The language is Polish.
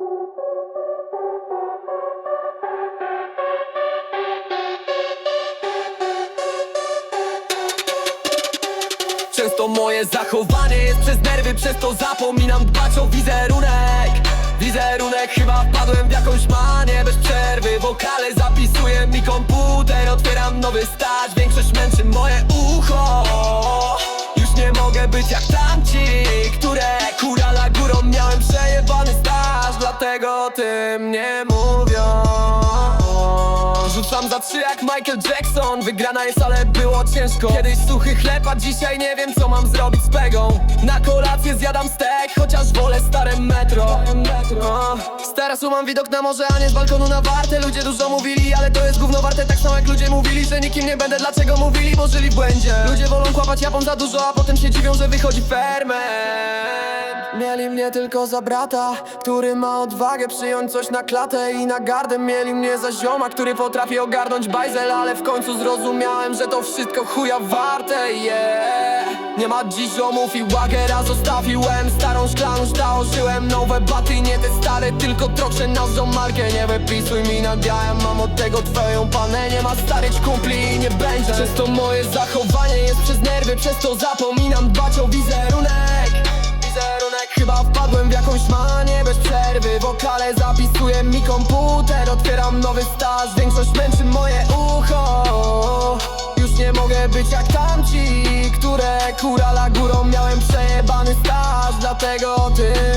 Często moje zachowanie jest przez nerwy, przez to zapominam dbać o wizerunek. Wizerunek, chyba wpadłem w jakąś manię. Bez przerwy Wokale zapisuje mi komputer, otwieram nowy staż Większość męczy moje ucho. Już nie mogę być jak tamci, tym nie mówią. Rzucam za trzy jak Michael Jackson. Wygrana jest, ale było ciężko. Kiedyś suchy chleb, a dzisiaj nie wiem co mam zrobić z pegą. Na kolację zjadam stek, chociaż wolę stare metro. O, Z mam widok na morze, a nie z balkonu na warte Ludzie dużo mówili, ale to jest gówno warte. Tak samo jak ludzie mówili, nikim nie będę Dlaczego mówili, bo żyli w błędzie. Ludzie wolą kłapać japą za dużo, a potem się dziwią, że wychodzi ferment. Mieli mnie tylko za brata, który ma odwagę przyjąć coś na klatę i na gardę. Mieli mnie za zioma, który potrafi ogarnąć bajzel Ale w końcu zrozumiałem, że to wszystko chuja warte, yeah Nie ma dziś ziomów i łagera zostawiłem Starą szklaną założyłem nowe baty. Nie te stare, tylko trochę nazwą markę Nie wypisuj mi na białym, mam od tego twoją panę. Nie ma starych kumpli i nie będzie. Przez to moje zachowanie jest przez nerwy Przez to zapominam dbać o wizerunek. Wizerunek. Chyba wpadłem w jakąś manię bez przerwy. Wokale zapisuje mi komputer Otwieram nowy staż. Większość męczy moje kurala górą Miałem przejebany staż Dlatego o tym